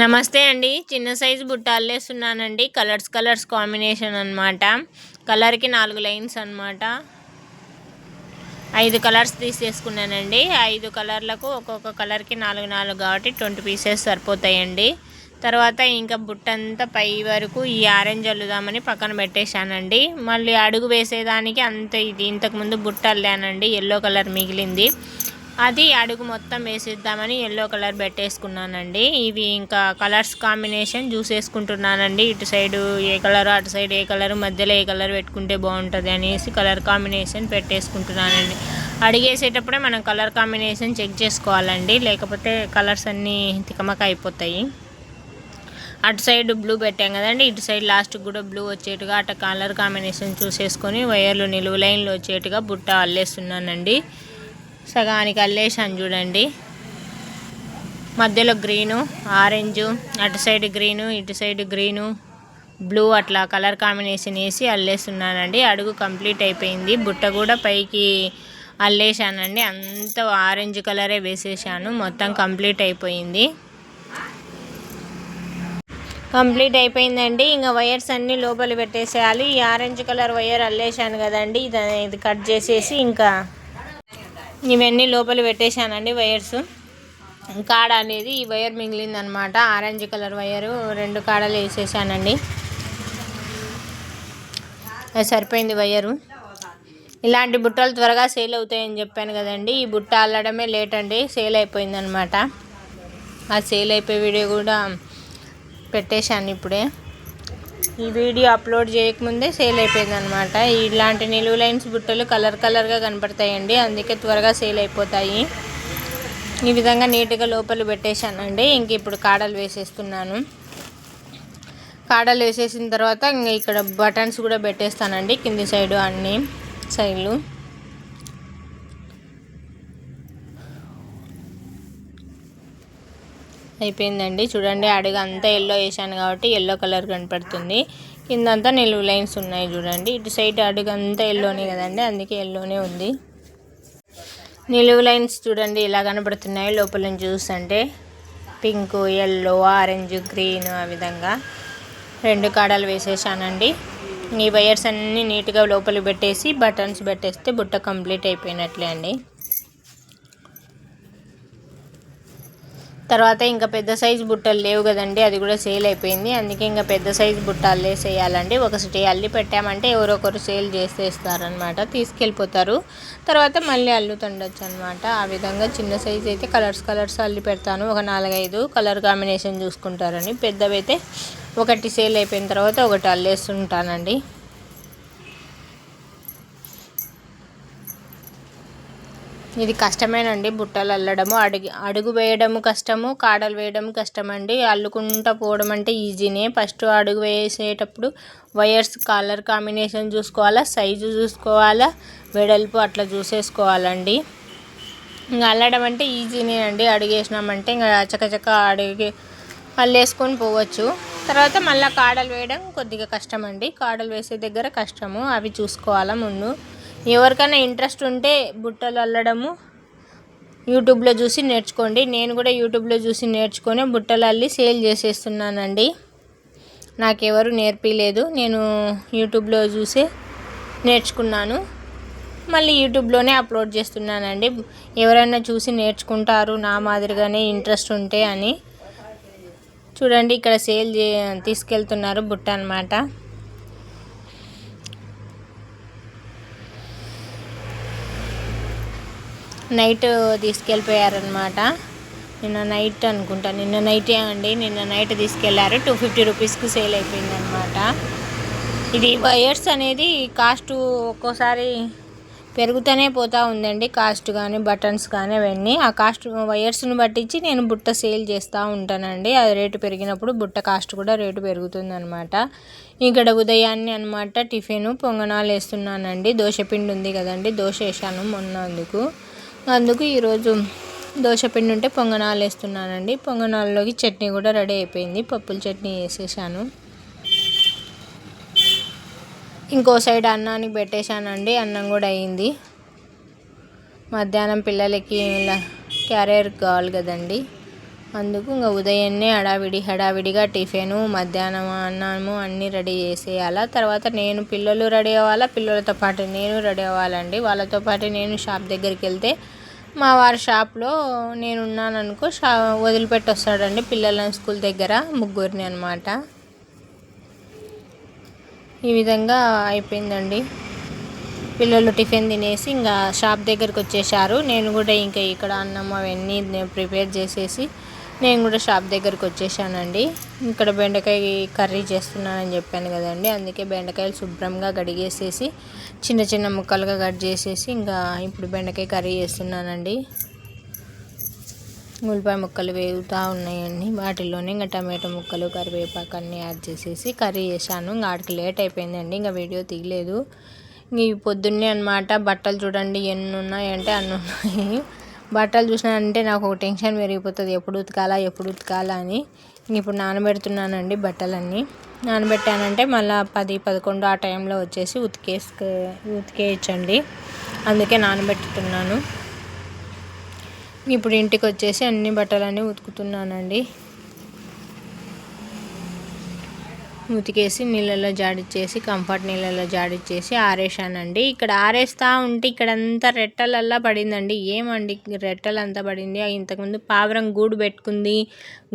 నమస్తే అండి. చిన్న సైజు బుట్టాలేస్తున్నానండి కలర్స్ కలర్స్ కాంబినేషన్ అనమాట కలర్కి నాలుగు లైన్స్ అనమాట ఐదు కలర్స్ తీసేసుకున్నానండి. ఐదు కలర్లకు ఒక్కొక్క కలర్కి నాలుగు నాలుగు కాబట్టి ట్వంటీ పీసెస్ సరిపోతాయండి. తర్వాత ఇంకా బుట్టంతా పై వరకు ఈ ఆరెంజ్ అల్లుదామని పక్కన పెట్టేశానండి. మళ్ళీ అడుగు వేసేదానికి అంత ఇది. ఇంతకుముందు బుట్ట అల్లానండి. ఎల్లో కలర్ మిగిలింది. అది అడుగు మొత్తం వేసిద్దామని ఎల్లో కలర్ పెట్టేసుకున్నానండి. ఇవి ఇంకా కలర్స్ కాంబినేషన్ చూసేసుకుంటున్నానండి ఇటు సైడు ఏ కలర్ అటు సైడ్ ఏ కలర్ మధ్యలో ఏ కలర్ పెట్టుకుంటే బాగుంటుంది అనేసి కలర్ కాంబినేషన్ పెట్టేసుకుంటున్నానండి. అడిగేసేటప్పుడే మనం కలర్ కాంబినేషన్ చెక్ చేసుకోవాలండి. లేకపోతే కలర్స్ అన్నీ తికమక అయిపోతాయి. అటు సైడ్ బ్లూ పెట్టాం కదండి. ఇటు సైడ్ లాస్ట్ కూడా బ్లూ వచ్చేట్టుగా అటు కలర్ కాంబినేషన్ చూసేసుకొని వైర్లు నిలువు లైన్లు వచ్చేట్టుగా బుట్ట అల్లేస్తున్నానండి సగానికి అల్లేసాను చూడండి. మధ్యలో గ్రీను ఆరెంజు అటు సైడ్ గ్రీను ఇటు సైడ్ గ్రీను బ్లూ అట్లా కలర్ కాంబినేషన్ వేసి అల్లేస్తున్నానండి. అడుగు కంప్లీట్ అయిపోయింది. బుట్ట కూడా పైకి అల్లేసానండి అంత ఆరెంజ్ కలరే వేసేసాను మొత్తం కంప్లీట్ అయిపోయింది. కంప్లీట్ అయిపోయిందండి. ఇంకా వైర్స్ అన్నీ లోపల పెట్టేసేయాలి. ఈ ఆరెంజ్ కలర్ వైర్ అల్లేసాను కదండి. ఇది ఇది కట్ చేసేసి ఇంకా ఇవన్నీ లోపల పెట్టేశానండి వైర్స్. కాడ అనేది ఈ వైర్ మిగిలిందనమాట. ఆరెంజ్ కలర్ వైరు రెండు కాడలు వేసేసానండి. సరిపోయింది వైరు. ఇలాంటి బుట్టలు త్వరగా సేల్ అవుతాయని చెప్పాను కదండి. ఈ బుట్ట అల్లడమే లేట్ అండి సేల్ అయిపోయిందనమాట. ఆ సేల్ అయిపోయే వీడియో కూడా పెట్టేశాను ఇప్పుడే. ఈ వీడియో అప్లోడ్ చేయకముందే సేల్ అయిపోయింది అనమాట ఇలాంటి నిలువు లైన్స్ బుట్టలు కలర్ కలర్గా కనపడతాయండి. అందుకే త్వరగా సేల్ అయిపోతాయి. ఈ విధంగా నీట్గా లోపల పెట్టేశానండి. ఇంక ఇప్పుడు కాడలు వేసేస్తున్నాను. కాడలు వేసేసిన తర్వాత ఇంకా ఇక్కడ బటన్స్ కూడా పెట్టేస్తానండి. కింది సైడు అన్ని సైడ్లు. అయిపోయిందండి. చూడండి అడుగు అంతా ఎల్లో వేసాను కాబట్టి ఎల్లో కలర్ కనపడుతుంది. కిందంతా నిలువు లైన్స్ ఉన్నాయి చూడండి. ఇటు సైడ్ అడుగు అంతా ఎల్లోనే కదండి అందుకే ఎల్లోనే ఉంది. నిలువు లైన్స్ చూడండి ఇలా కనపడుతున్నాయి లోపల నుంచి చూస్తుంటే పింక్ ఎల్లో ఆరెంజ్ గ్రీన్ ఆ విధంగా రెండు కాడలు వేసేసానండి. ఈ వైర్స్ అన్నీ నీట్గా లోపలికి పెట్టేసి బటన్స్ పెట్టేస్తే బుట్ట కంప్లీట్ అయిపోయినట్లే అండి. తర్వాత ఇంకా పెద్ద సైజు బుట్టలు లేవు కదండి అది కూడా సేల్ అయిపోయింది. అందుకే ఇంకా పెద్ద సైజు బుట్టలు వేసేయాలండి. ఒక సిటీ అల్లి పెట్టామంటే ఎవరొకరు సేల్ చేసేస్తారనమాట తీసుకెళ్ళిపోతారు. తర్వాత మళ్ళీ అల్లుతుండొచ్చు అనమాట ఆ విధంగా చిన్న సైజు అయితే కలర్స్ కలర్స్ అల్లి పెడతాను. ఒక నాలుగైదు కలర్ కాంబినేషన్ చూసుకుంటారని. పెద్దవైతే ఒకటి సేల్ అయిపోయిన తర్వాత ఒకటి అల్లేస్తుంటానండి. ఇది కష్టమేనండి బుట్టలు అల్లడము. అడుగు అడుగు వేయడము కష్టము కాడలు వేయడం కష్టమండి. అల్లుకుంటా పోవడం అంటే ఈజీనే. ఫస్ట్ అడుగు వేసేటప్పుడు వైర్స్ కలర్ కాంబినేషన్ చూసుకోవాలా సైజు చూసుకోవాలా వెడల్పు అట్లా చూసేసుకోవాలండి. ఇంకా అల్లడం అంటే ఈజీనే అండి అడిగేసినామంటే ఇంకా చకచక అడిగి అల్లేసుకొని పోవచ్చు. తర్వాత మళ్ళీ కాడలు వేయడం కొద్దిగా కష్టం అండి కాడలు వేసే దగ్గర కష్టము. అవి చూసుకోవాలా ముందు. ఎవరికైనా ఇంట్రెస్ట్ ఉంటే బుట్టలు అల్లడము యూట్యూబ్లో చూసి నేర్చుకోండి. నేను కూడా యూట్యూబ్లో చూసి నేర్చుకొని బుట్టలు అల్లి సేల్ చేసేస్తున్నానండి. నాకెవరు నేర్పించలేదు నేను యూట్యూబ్లో చూసే నేర్చుకున్నాను. మళ్ళీ యూట్యూబ్లోనే అప్లోడ్ చేస్తున్నానండి. ఎవరైనా చూసి నేర్చుకుంటారు నా మాదిరిగానే ఇంట్రెస్ట్ ఉంటే అని. చూడండి ఇక్కడ సేల్ తీసుకెళ్తున్నారు బుట్ట అనమాట నైట్ తీసుకెళ్ళిపోయారనమాట నిన్న నైట్ అనుకుంటా. నిన్న నైటే అండి. నిన్న నైట్ తీసుకెళ్ళారు. టూ ఫిఫ్టీ రూపీస్కి సేల్ అయిపోయింది అనమాట ఇది వైర్స్ అనేది కాస్ట్ ఒక్కోసారి పెరుగుతూనే పోతూ ఉందండి. కాస్ట్ కానీ బటన్స్ కానీ అవన్నీ. ఆ కాస్ట్ వైర్స్ని పట్టించి నేను బుట్ట సేల్ చేస్తూ ఉంటానండి. అది రేటు పెరిగినప్పుడు బుట్ట కాస్ట్ కూడా రేటు పెరుగుతుంది అనమాట ఇక్కడ ఉదయాన్నే అనమాట టిఫిన్ పొంగనాలు వేస్తున్నానండి. దోశ పిండి ఉంది కదండి. దోశ వేసాను మొన్న అందుకు ఈరోజు ఈరోజు పిండి ఉంటే పొంగనాలు వేస్తున్నానండి. పొంగనాల్లోకి చట్నీ కూడా రెడీ అయిపోయింది. పప్పుల చట్నీ వేసేసాను. ఇంకో సైడ్ అన్నానికి పెట్టేశానండి. అన్నం కూడా అయింది. మధ్యాహ్నం పిల్లలకి ఇలా క్యారియర్ కావాలి కదండి. అందుకు ఇంకా ఉదయాన్నే హడావిడి హడావిడిగా టిఫిను మధ్యాహ్నం అన్నము అన్నీ రెడీ చేసేయాలా. తర్వాత నేను పిల్లలు రెడీ అవ్వాలా? పిల్లలతో పాటు నేను రెడీ అవ్వాలండి. వాళ్ళతో పాటు నేను షాప్ దగ్గరికి వెళ్తే మా వారి షాప్లో నేను అనుకో షా వదిలిపెట్టి వస్తాడండి పిల్లలని స్కూల్ దగ్గర ముగ్గురిని అనమాట ఈ విధంగా అయిపోయిందండి. పిల్లలు టిఫిన్ తినేసి ఇంకా షాప్ దగ్గరికి వచ్చేసారు నేను కూడా ఇంకా ఇక్కడ అన్నం అవన్నీ ప్రిపేర్ చేసేసి నేను కూడా షాప్ దగ్గరికి వచ్చేసానండి. ఇక్కడ బెండకాయ కర్రీ చేస్తున్నానని చెప్పాను కదండి. అందుకే బెండకాయలు శుభ్రంగా కడిగేసేసి చిన్న చిన్న ముక్కలుగా కట్ చేసేసి ఇంకా ఇప్పుడు బెండకాయ కర్రీ చేస్తున్నానండి. ఉల్లిపాయ ముక్కలు వేగుతూ ఉన్నాయండి. వాటిల్లోనే ఇంకా టమాటో ముక్కలు కరివేపాకు అన్నీ యాడ్ చేసేసి కర్రీ చేశాను. ఇంకా ఆడికి లేట్ అయిపోయిందండి. ఇంకా వీడియో తీయలేదు. ఇంక పొద్దున్నే అనమాట బట్టలు చూడండి ఎన్ని ఉన్నాయంటే అన్ని ఉన్నాయి బట్టలు చూసినానంటే నాకు ఒక టెన్షన్ పెరిగిపోతుంది. ఎప్పుడు ఉతకాలా ఎప్పుడు ఉతకాలా అని. ఇప్పుడు నానబెడుతున్నానండి బట్టలన్నీ. నానబెట్టానంటే మళ్ళీ పది పదకొండు ఆ టైంలో వచ్చేసి ఉతికేసుకు ఉతికేయచ్చండి. అందుకే నానబెట్టుతున్నాను. ఇప్పుడు ఇంటికి వచ్చేసి అన్ని బట్టలన్నీ ఉతుకుతున్నానండి. ఉతికేసి నీళ్ళలో జాడిచ్చేసి కంఫర్ట్ నీళ్ళలో జాడిచ్చేసి ఆరేసానండి ఇక్కడ ఆరేస్తూ ఉంటే ఇక్కడంతా రెట్టలల్లా పడిందండి. ఏమండి రెట్టలంతా పడింది. ఇంతకుముందు పావురం గూడు పెట్టుకుంది.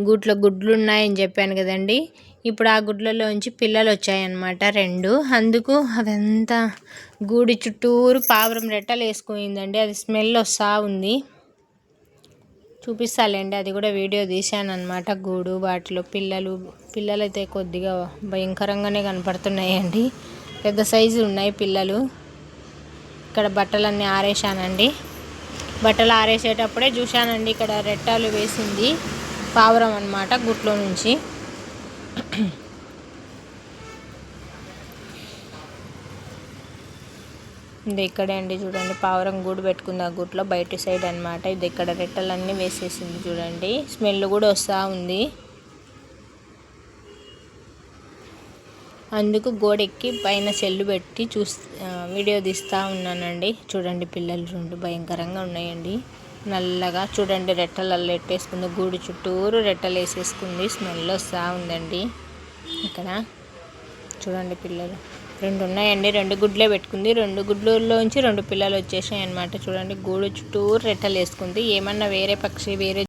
గూట్లో గుడ్లు ఉన్నాయని చెప్పాను కదండి. ఇప్పుడు ఆ గుడ్లలోంచి పిల్లలు వచ్చాయన్నమాట రెండు. అందుకు అదంతా గూడి చుట్టూరు పావురం రెట్టలు వేసుకుందండి అది స్మెల్ వస్తూ ఉంది. చూపిస్తాలేండి. అది కూడా వీడియో తీశాను అనమాట గూడు వాటిలో పిల్లలు పిల్లలు అయితే కొద్దిగా భయంకరంగానే కనపడుతున్నాయండి. పెద్ద సైజు ఉన్నాయి పిల్లలు. ఇక్కడ బట్టలన్నీ ఆరేసానండి బట్టలు ఆరేసేటప్పుడే చూశానండి ఇక్కడ రెట్టాలు వేసింది పావురం అనమాట గుట్లో నుంచి. ఇది ఇక్కడే అండి చూడండి. పావురం గూడు పెట్టుకుంది ఆ గుట్లో. బయట సైడ్ అనమాట ఇది ఇక్కడ రెట్టలన్నీ వేసేసింది చూడండి. స్మెల్ కూడా వస్తూ ఉంది. అందుకు గోడెక్కి పైన సెల్లు పెట్టి చూస్ వీడియో తీస్తూ ఉన్నానండి. చూడండి పిల్లలు రెండు భయంకరంగా ఉన్నాయండి. నల్లగా చూడండి రెట్టలల్లో ఎట్టేసుకుంది. గూడు చుట్టూరు రెట్టలు వేసేసుకుంది. స్మెల్ వస్తూ ఉందండి. ఇక్కడ చూడండి పిల్లలు. రెండు ఉన్నాయండి. రెండు గుడ్లే పెట్టుకుంది. రెండు గుడ్లలోంచి రెండు పిల్లలు వచ్చేసాయి అనమాట చూడండి గూడు చుట్టూ రెట్టలు వేసుకుంది. ఏమన్నా వేరే పక్షి వేరే